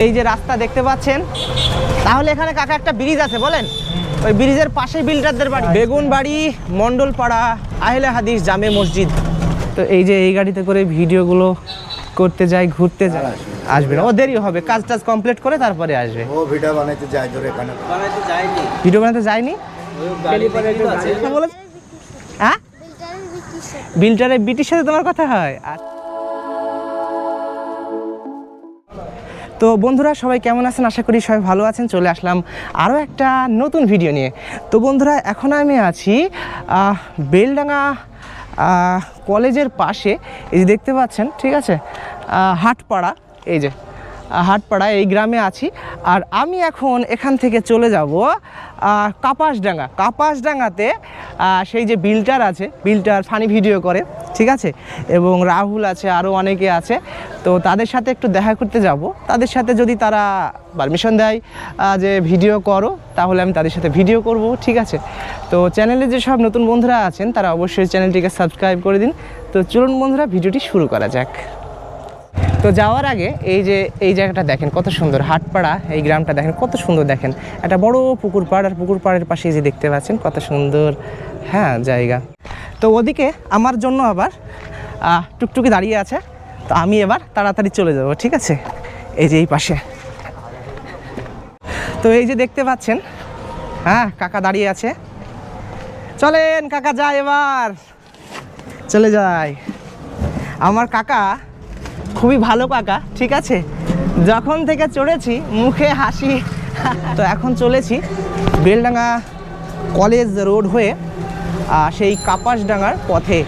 এই যে রাস্তা দেখতে পাচ্ছেন তাহলে এখানে কাকা একটা ব্রিজ আছে বলেন? ওই ব্রিজের পাশে বিল্ডারদের বাড়ি। বেগুন বাড়ি মণ্ডলপাড়া আহলে হাদিস জামে মসজিদ। তো এই যে এই গাড়িতে করে ভিডিওগুলো করতে যাই ঘুরতে যাই আসবে না। ও দেরি হবে কাজ টাজ কমপ্লিট করে তারপরে আসবে। ও ভিডিও বানাইতে যায় ধরে এখানে। বানাইতে যায়নি? ভিডিও বানাতে যায়নি হ্যাঁ? বিল্টারের বিক্রির সাথে বিল্টারে বিটির সাথে তোমার কথা হয়। আর- তো বন্ধুরা সবাই কেমন আছেন? আশা করি সবাই ভালো আছেন। চলে আসলাম আরও একটা নতুন ভিডিও নিয়ে। তো বন্ধুরা, এখন আমি আছি বেলডাঙা বেলডাঙ্গা কলেজের পাশে। এই যে দেখতে পাচ্ছেন, ঠিক আছে? হাটপাড়া। এই যে হাটপাড়া এই গ্রামে আছি। আর আমি এখন এখান থেকে চলে যাব কাপাসডাঙ্গা। কাপাসডাঙ্গাতে সেই যে বিল্টার আছে, বিল্টার ফানি ভিডিও করে, ঠিক আছে? এবং রাহুল আছে আরও অনেকে আছে। তো তাদের সাথে একটু দেখা করতে যাব। তাদের সাথে যদি তারা পারমিশন দেয় যে ভিডিও করো, তাহলে আমি তাদের সাথে ভিডিও করব, ঠিক আছে? তো চ্যানেলে যে সব নতুন বন্ধুরা আছেন, তারা অবশ্যই চ্যানেলটিকে সাবস্ক্রাইব করে দিন। তো চলুন বন্ধুরা, ভিডিওটি শুরু করা যাক। তো যাওয়ার আগে এই যে, এই জায়গাটা দেখেন, কত সুন্দর হাটপাড়া, এই গ্রামটা দেখেন, কত সুন্দর দেখেন। একটা বড় পুকুর পাড়, আর পুকুর পাড়ের পাশে যে দেখতে পাচ্ছেন, কত সুন্দর হ্যাঁ জায়গা। তো ওদিকে আমার জন্য আবার টুকটুকি দাঁড়িয়ে আছে, তো আমি এবার তাড়াতাড়ি চলে যাব, ঠিক আছে? এই যে এই পাশে। তো এই যে দেখতে পাচ্ছেন হ্যাঁ কাকা দাঁড়িয়ে আছে। চলেন, কাকা যায় এবার। চলে যায় আমার কাকা খুবই ভালো কাকা ঠিক আছে? যখন থেকে চড়েছি, মুখে হাসি, তো এখন চলেছি বেলডাঙ্গা কলেজ রোড হয়ে সেই কাপাসডাঙ্গার পথে।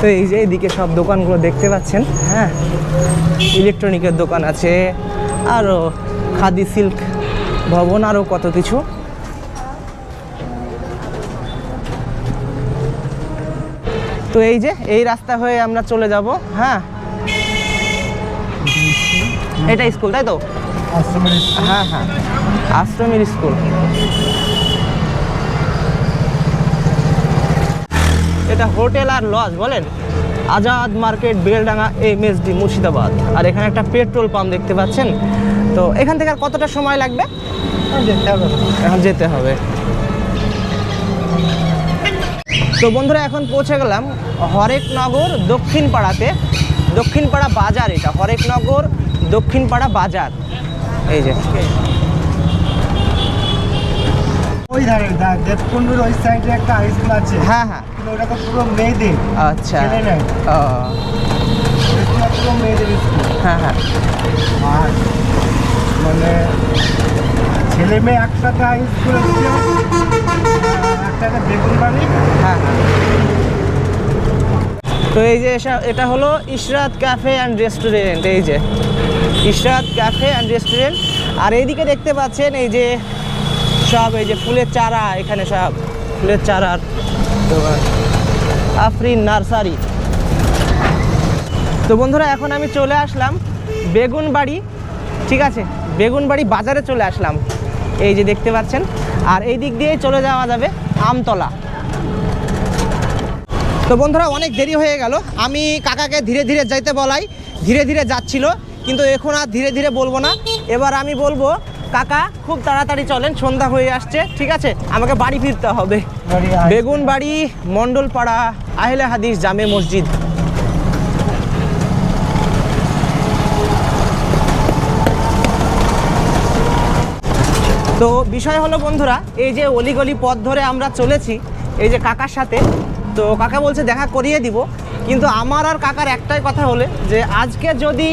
তো এই যে এদিকে সব দোকানগুলো দেখতে পাচ্ছেন হ্যাঁ? ইলেকট্রনিকের দোকান আছে আরও খাদি সিল্ক ভবন আরও কত কিছু। তো এই যে, এই রাস্তা হয়ে আমরা চলে যাব হ্যাঁ? এটা স্কুল তাই তো? হ্যাঁ হ্যাঁ। আশ্রমের স্কুল। এটা হোটেল আর লজ বলেন? Azad market Beldanga M S D Murshidabad. আর এখানে একটা পেট্রোল পাম্প দেখতে পাচ্ছেন। তো এখান থেকে আর কতটা সময় লাগবে? এখন যেতে হবে। তো বন্ধুরা এখন পৌঁছে গেলাম হরেকনগর দক্ষিণ পাড়াতে। দক্ষিণ পাড়া বাজার এটা হরেকনগর দক্ষিণ পাড়া বাজার। এই যে। ওই ধারে দেবকুণ্ডুর ওই সাইডে একটা হাই স্কুল আছে। হ্যাঁ হ্যাঁ। ওটা তো পুরো মেয়েদের আচ্ছা। পুরো মেয়েদের স্কুল হ্যাঁ হ্যাঁ। আর মানে ছেলে মেয়ে একসাথে হাই স্কুলে একটা একটা বেগুন বাড়ি হ্যাঁ হ্যাঁ। তো এই যে এটা হলো ইশরাত ক্যাফে অ্যান্ড রেস্টুরেন্ট, এই যে। Ishrat cafe and restaurant. আর এইদিকে দেখতে পাচ্ছেন এই যে সব, এই যে ফুলের চারা, এখানে সব ফুলের চারার দোকান। আফরিন নার্সারি। তো বন্ধুরা, এখন আমি চলে আসলাম বেগুনবাড়ি, ঠিক আছে? বেগুনবাড়ি বাজারে চলে আসলাম, এই যে দেখতে পাচ্ছেন। আর এই দিক দিয়েই চলে যাওয়া যাবে আমতলা। তো বন্ধুরা অনেক দেরি হয়ে গেল। আমি কাকাকে ধীরে ধীরে যাইতে বলাই ধীরে ধীরে যাচ্ছিল কিন্তু এখন আর ধীরে ধীরে বলব না। এবার আমি বলব কাকা খুব তাড়াতাড়ি চলেন সন্ধ্যা হয়ে আসছে ঠিক আছে? আমাকে বাড়ি ফিরতে হবে। বেগুন বাড়ি মণ্ডলপাড়া আহলে হাদিস জামে মসজিদ। তো বিষয় হলো বন্ধুরা এই যে অলিগলি পথ ধরে আমরা চলেছি এই যে কাকার সাথে তো কাকা বলছে দেখা করিয়ে দিব। কিন্তু আমার আর কাকার একটাই কথা হলে যে, আজকে যদি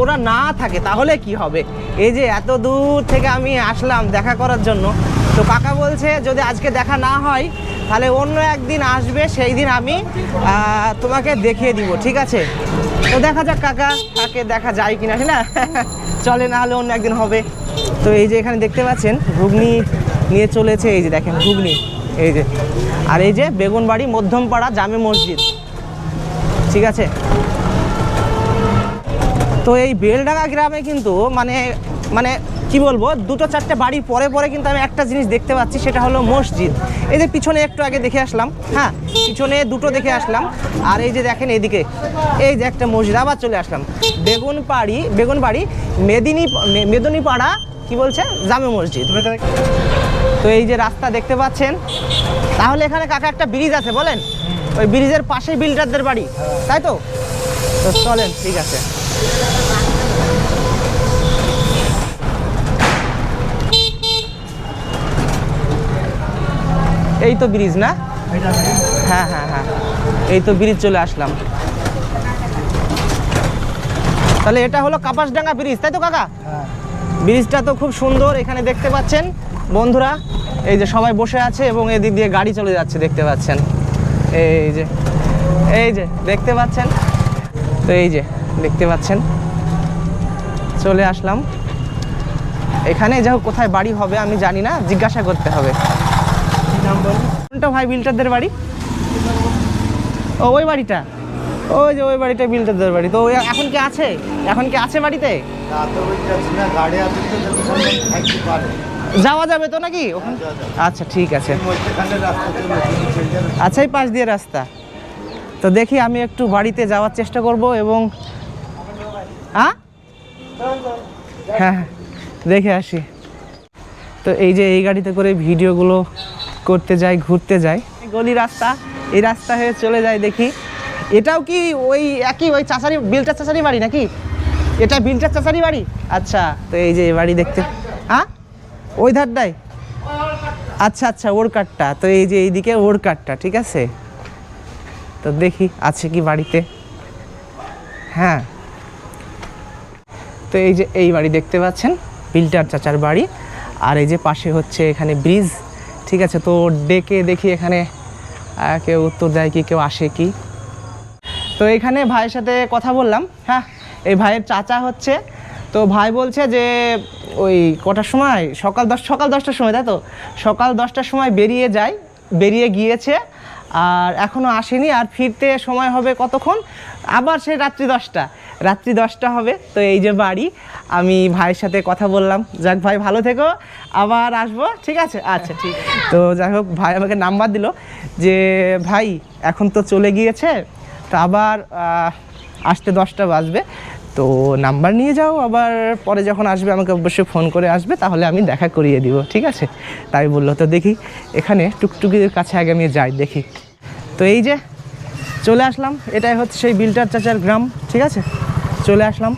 ওরা না থাকে, তাহলে কি হবে? এই যে এত দূর থেকে আমি আসলাম দেখা করার জন্য। তো কাকা বলছে, যদি আজকে দেখা না হয়, তাহলে অন্য একদিন আসবে, সেই দিন আমি তোমাকে দেখিয়ে দিব, ঠিক আছে? তো দেখা যাক কাকা, কাকে দেখা যায় কিনা না? চলে না হলে অন্য একদিন হবে। তো এই যে এখানে দেখতে পাচ্ছেন, ঘুগনি নিয়ে চলেছে, এই যে দেখেন, ঘুগনি। এই যে। আর এই যে বেগুনবাড়ি মধ্যমপাড়া জামে মসজিদ। ঠিক আছে? তো এই বেলডাঙ্গা গ্রামে কিন্তু মানে মানে কি বলব, দুটো চারটে বাড়ির পরে পরে কিন্তু আমি একটা জিনিস দেখতে পাচ্ছি, সেটা হলো মসজিদ। এই যে পিছনে একটু আগে দেখে আসলাম হ্যাঁ? পিছনে দুটো দেখে আসলাম, আর এই যে দেখেন এইদিকে এই যে একটা মসজিদ, আবার চলে আসলাম। বেগুনপাড়ি, বেগুনবাড়ি মেদিনী মেদিনীপাড়া, কি বলছে? জামে মসজিদ। তো এই যে রাস্তা দেখতে পাচ্ছেন তাহলে এখানে কাকা একটা ব্রিজ আছে বলেন? ওই ব্রিজের পাশেই বিল্ডারদের বাড়ি তাই তো? তো চলেন ঠিক আছে। এই তো ব্রিজ না? হ্যাঁ হ্যাঁ হ্যাঁ। এই তো ব্রিজ চলে আসলাম। তাহলে এটা হলো কাপাসডাঙ্গা ব্রিজ তাই তো কাকা? হ্যাঁ। ব্রিজটা তো খুব সুন্দর এখানে দেখতে পাচ্ছেন। বন্ধুরা, এই যে সবাই বসে আছে এবং এদিক দিয়ে গাড়ি চলে যাচ্ছে, দেখতে পাচ্ছেন। এই যে এই যে, দেখতে পাচ্ছেন? তো এই যে, দেখতে পাচ্ছেন? চলে আসলাম। এখানে যা হোক, কোথায় বাড়ি হবে আমি জানি না, জিজ্ঞাসা করতে হবে। কোনটা ভাই, বিল্টারদের বাড়ি? ও, ওই বাড়িটা। ওই যে, ওই বাড়িটা বিল্টারদের বাড়ি। তো এখন কি আছে? এখন কি আছে বাড়িতে? যাওয়া যাবে তো নাকি? আচ্ছা ঠিক আছে। আচ্ছা এই পাশ দিয়ে রাস্তা। তো দেখি আমি একটু বাড়িতে যাওয়ার চেষ্টা করব এবং হ্যাঁ হ্যাঁ দেখে আসি। তো এই যে এই গাড়িতে করে ভিডিওগুলো করতে যাই, ঘুরতে যাই। গলি রাস্তা, এই রাস্তা হয়ে চলে যায় দেখি। এটাও কি ওই একই, ওই চাচারি বিলটা চাচারি বাড়ি নাকি? এটা বিলটা চাচারি বাড়ি? আচ্ছা তো এই যে বাড়ি দেখতে হ্যাঁ ওই ধারটায় আচ্ছা আচ্ছা ওর কাঠটা। তো এই যে এইদিকে ওর কাঠটা, ঠিক আছে? তো দেখি, আছে কি বাড়িতে? হ্যাঁ। তো এই যে এই বাড়ি দেখতে পাচ্ছেন? বিল্টার চাচার বাড়ি। আর এই যে পাশে হচ্ছে এখানে ব্রিজ, ঠিক আছে? তো ডেকে দেখি এখানে কেউ উত্তর দেয় কি, কেউ আসে কি। তো এখানে ভাইয়ের সাথে কথা বললাম হ্যাঁ? এই ভাইয়ের চাচা হচ্ছে তো ভাই বলছে যে ওই কটার সময়? সকাল দশ সকাল দশটার সময়, তাই তো? সকাল দশটার সময় বেরিয়ে যায়, বেরিয়ে গিয়েছে, আর এখনও আসেনি, আর ফিরতে সময় হবে কতক্ষণ? আবার সেই রাত্রি দশটা। রাত্রি দশটা হবে, তো এই যে বাড়ি, আমি ভাইয়ের সাথে কথা বললাম। যাক ভাই, ভালো থেকো, আবার আসব, ঠিক আছে? আচ্ছা ঠিক। তো যাই হোক, ভাই আমাকে নাম্বার দিল যে, ভাই, এখন তো চলে গিয়েছে, তো আবার আসতে দশটা বাজবে। তো নাম্বার নিয়ে যাও, আবার পরে যখন আসবে আমাকে অবশ্যই ফোন করে আসবে, তাহলে আমি দেখা করিয়ে দিব, ঠিক আছে? তাই বলল, তো দেখি এখানে টুকটুকির কাছে আগে আমি যাই, দেখি। তো এই যে চলে আসলাম, এটাই হচ্ছে সেই বিল্টার চাচার গ্রাম, ঠিক আছে? চলে আসলাম,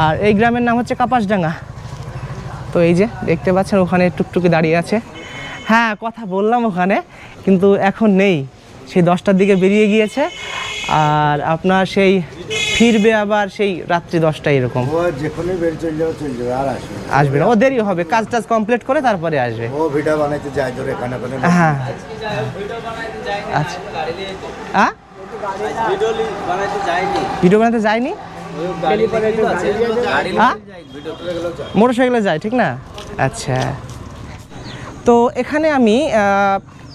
আর এই গ্রামের নাম হচ্ছে কাপাসডাঙ্গা। তো এই যে দেখতে পাচ্ছেন, ওখানে টুকটুকি দাঁড়িয়ে আছে। হ্যাঁ কথা বললাম ওখানে, কিন্তু এখন নেই। সেই দশটার দিকে বেরিয়ে গিয়েছে, আর আপনার সেই ফিরবে আবার সেই রাত্রি দশটা এরকম। ও যেখানে বের চলে যাবে চলে যাবে আর আসবে আসবে না। ও দেরি হবে কাজ টাজ কমপ্লিট করে তারপরে আসবে। ও ভিডিও বানাইতে যায় ধরে এখানে ওখানে। হ্যাঁ। আচ্ছা হ্যাঁ ভিডিও বানাতে যায়নি? ওই গাড়ি তো আছে গাড়ি হ্যাঁ ভিডিও মোটর সাইকেলে যায় ঠিক না? আচ্ছা। তো এখানে আমি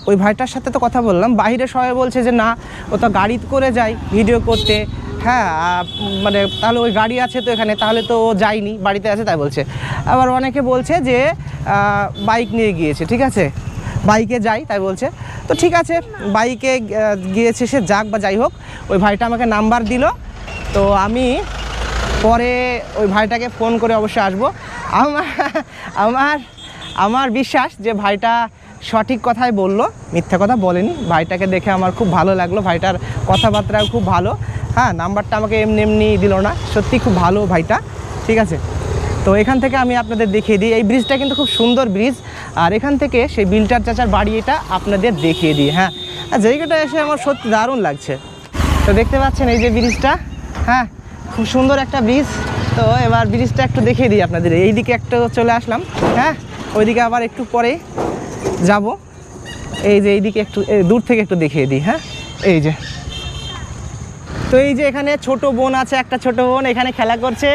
ওই ভাইটার সাথে তো কথা বললাম। বাইরে সবাই বলছে যে না ও তো গাড়ি করে যায় ভিডিও করতে। হ্যাঁ মানে তাহলে ওই গাড়ি আছে তো এখানে, তাহলে তো যায়নি, বাড়িতে আছে তাই বলছে। আবার অনেকে বলছে যে বাইক নিয়ে গিয়েছে, ঠিক আছে? বাইকে যাই তাই বলছে। তো ঠিক আছে, বাইকে গিয়েছে সে যাক বা যাই হোক, ওই ভাইটা আমাকে নাম্বার দিল। তো আমি পরে ওই ভাইটাকে ফোন করে অবশ্যই আসব। আমার আমার আমার বিশ্বাস যে ভাইটা সঠিক কথাই বলল, মিথ্যা কথা বলেনি। ভাইটাকে দেখে আমার খুব ভালো লাগল, ভাইটার কথাবার্তাও খুব ভালো। হ্যাঁ নাম্বারটা আমাকে এমনি এমনি দিল না। সত্যি খুব ভালো ভাইটা, ঠিক আছে? তো এখান থেকে আমি আপনাদের দেখিয়ে দিই। এই ব্রিজটা কিন্তু খুব সুন্দর ব্রিজ আর এখান থেকে সেই বিল্টার চাচার বাড়ি এটা আপনাদের দেখিয়ে দিই হ্যাঁ? জায়গাটা এসে আমার সত্যি দারুণ লাগছে। তো দেখতে পাচ্ছেন এই যে ব্রিজটা হ্যাঁ? খুব সুন্দর একটা ব্রিজ তো এবার ব্রিজটা একটু দেখিয়ে দিই আপনাদের। এইদিকে একটু চলে আসলাম হ্যাঁ? ওইদিকে আবার একটু পরে যাব। এই যে এইদিকে একটু দূর থেকে একটু দেখিয়ে দিই হ্যাঁ? এই যে। তো এই যে এখানে ছোট বোন আছে একটা ছোট বোন এখানে খেলা করছে।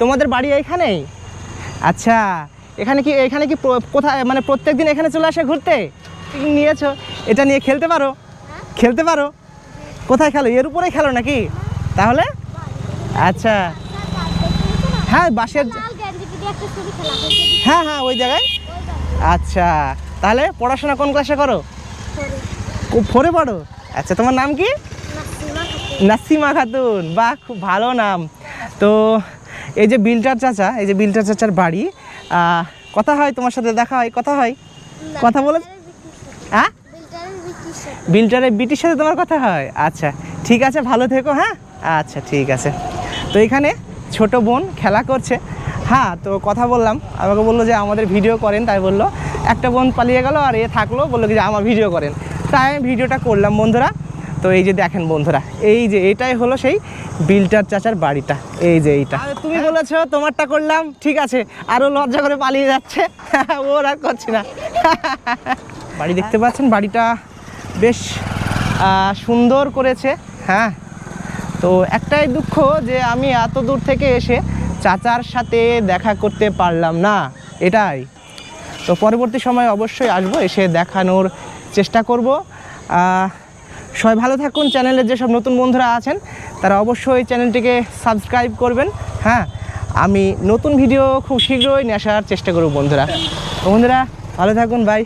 তোমাদের বাড়ি এইখানেই? আচ্ছা এখানে কি এখানে কি কোথায় মানে প্রত্যেক দিন এখানে চলে আসে ঘুরতে? নিয়েছো এটা নিয়ে খেলতে পারো। খেলতে পারো। কোথায় খেলো? এর উপরে খেলো নাকি? তাহলে? আচ্ছা। হ্যাঁ বাসের হয় হ্যাঁ ওই জায়গায়। আচ্ছা তাহলে পড়াশোনা কোন ক্লাসে করো? করে ফোরে পড়ো? আচ্ছা তোমার নাম কি? নাসিমা খাতুন বাহ খুব ভালো নাম। তো এই যে বিল্টার চাচা এই যে বিল্টার চাচার বাড়ি কথা হয় তোমার সাথে দেখা হয় কথা হয়? কথা বলে হ্যাঁ? বিল্টারের বিটির সাথে। তোমার কথা হয়? আচ্ছা ঠিক আছে ভালো থেকো হ্যাঁ? আচ্ছা ঠিক আছে। তো এখানে ছোট বোন খেলা করছে। হ্যাঁ তো কথা বললাম। আমাকে বলল যে আমাদের ভিডিও করেন তাই বলল। একটা বোন পালিয়ে গেল আর এ থাকল বলল যে আমার ভিডিও করেন। তাই আমি ভিডিওটা করলাম বন্ধুরা। তো এই যে দেখেন বন্ধুরা এই যে এটাই হলো সেই বিল্টার চাচার বাড়িটা এই যে এইটা। তুমি বলেছ তোমারটা করলাম ঠিক আছে আরও লজ্জা করে পালিয়ে যাচ্ছে ওর আর করছি না। বাড়ি দেখতে পাচ্ছেন বাড়িটা বেশ সুন্দর করেছে হ্যাঁ। তো একটাই দুঃখ যে আমি এত দূর থেকে এসে চাচার সাথে দেখা করতে পারলাম না এটাই। তো পরবর্তী সময় অবশ্যই আসব এসে দেখানোর চেষ্টা করব। সবাই ভালো থাকুন চ্যানেলের যেসব নতুন বন্ধুরা আছেন, তারা অবশ্যই চ্যানেলটিকে সাবস্ক্রাইব করবেন। হ্যাঁ আমি নতুন ভিডিও খুব শীঘ্রই নিয়ে আসার চেষ্টা করব বন্ধুরা। বন্ধুরা, ভালো থাকুন বাই